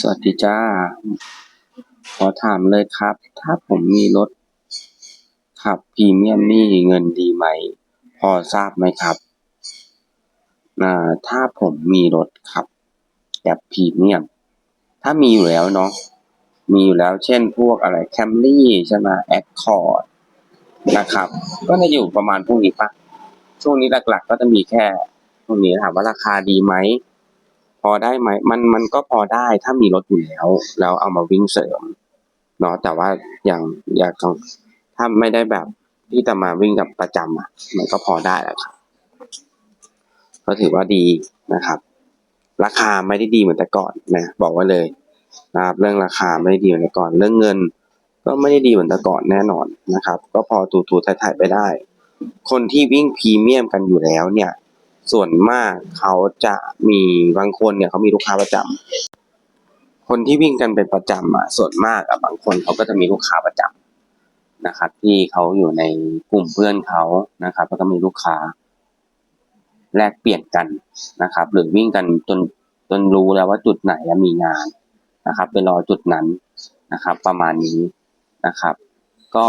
สวัสดีจ้า ขอถามเลยครับ ถ้าผมมีรถขับพรีเมียมนี่เงินดีไหม พอทราบไหมครับอ่าถ้าผมมีรถขับแบบพรีเมียม ถ้ามีอยู่แล้วเนาะ มีอยู่แล้วเช่นพวกอะไร Camry ใช่ไหม Accord นะครับ ก็จะอยู่ประมาณพวกนี้ปะช่วงนี้หลักๆ ก็จะมีแค่ พวกนี้ถามว่าราคาดีไหม อได้ไหมมันมันก็พอได้ถ้ามีรถอยู่แล้ว แล้วเอามาวิ่งเสริมเนาะแต่ว่าอย่างอยางของถ้าไม่ได้แบบที่จะมาวิ่งกับประจำอะ มันก็พอได้แหละครับก็ถือว่าดีนะครับ ราคาไม่ได้ดีเหมือนแต่ก่อนนะบอกไว้เลยนะครับเรื่องราคาไม่ได้ดีเหมือนแต่ก่อน เรื่องเงิน ก็ไม่ได้ดีเหมือนแต่ก่อนแน่นอนนะครับ ก็พอถูๆถ่ายๆไปได้ คนที่วิ่งพรีเมียมกันอยู่แล้วเนี่ย ส่วนมากเขาจะมีบางคนเนี่ยเขามีลูกค้าประจำคนที่วิ่งกันเป็นประจำอะส่วนมากอะบางคนเขาก็จะมีลูกค้าประจำนะครับ ที่เขาอยู่ในกลุ่มเพื่อนเขานะครับแล้วก็มีลูกค้า แลกเปลี่ยนกันนะครับ หรือวิ่งกันจนจนรู้แล้วว่าจุดไหนมีงานนะครับไปรอจุดนั้นนะครับ ประมาณนี้นะครับ ก็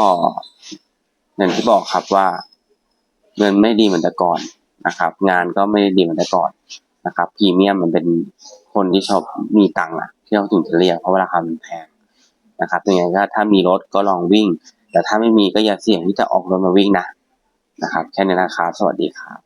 อย่างที่บอกครับว่าเงินไม่ดีเหมือนแต่ก่อน นะครับ งานก็ไม่ได้ดีเหมือนแต่ก่อนนะครับพรีเมียมมันเป็นคนที่ชอบมีตังค์อะที่เขาถึงจะเรียกเพราะว่าราคามันแพงนะครับยังไงก็ถ้ามีรถก็ลองวิ่ง แต่ถ้าไม่มีก็อย่าเสี่ยงที่จะออกรถมาวิ่งนะนะครับ แค่นี้นะครับสวัสดีครับ